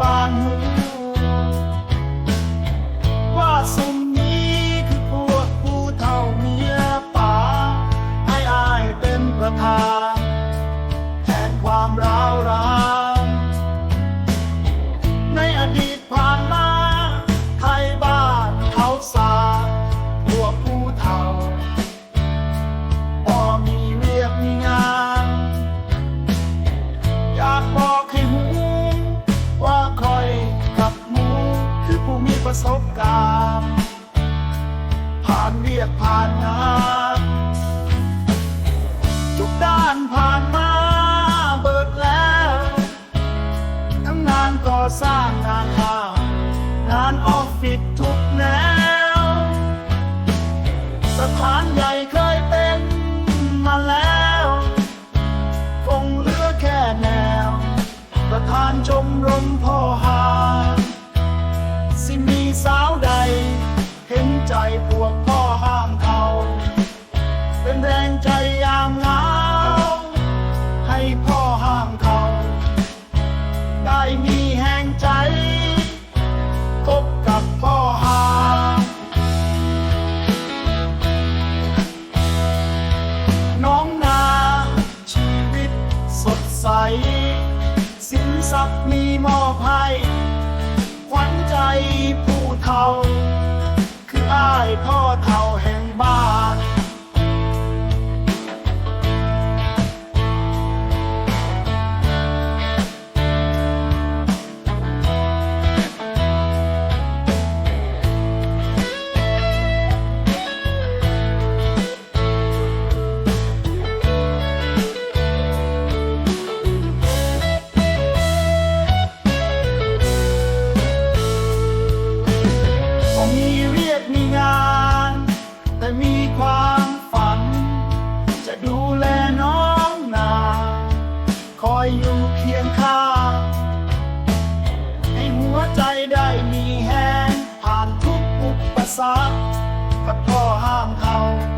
บ้าน สบการณ์ ผ่านเรียกผ่านงานทุกด้านผ่านมาเบิดแล้วทั้งงานก่อสร้างงานบ้านงานออฟฟิศทุกแนว สถานใหญ่เคยเป็นมาแล้ว คงเหลือแค่แนว ประธานชมรมพ่อหา ใจพวกพ่อห้ามเขา เป็นแรงใจยามเหงา ให้พ่อห้ามเขา ได้มีแห่งใจพบกับพ่อหามน้องนาชีวิตสดใส สินทรัพย์มีมอบให้ขวัญใจผู้เฒ่า 好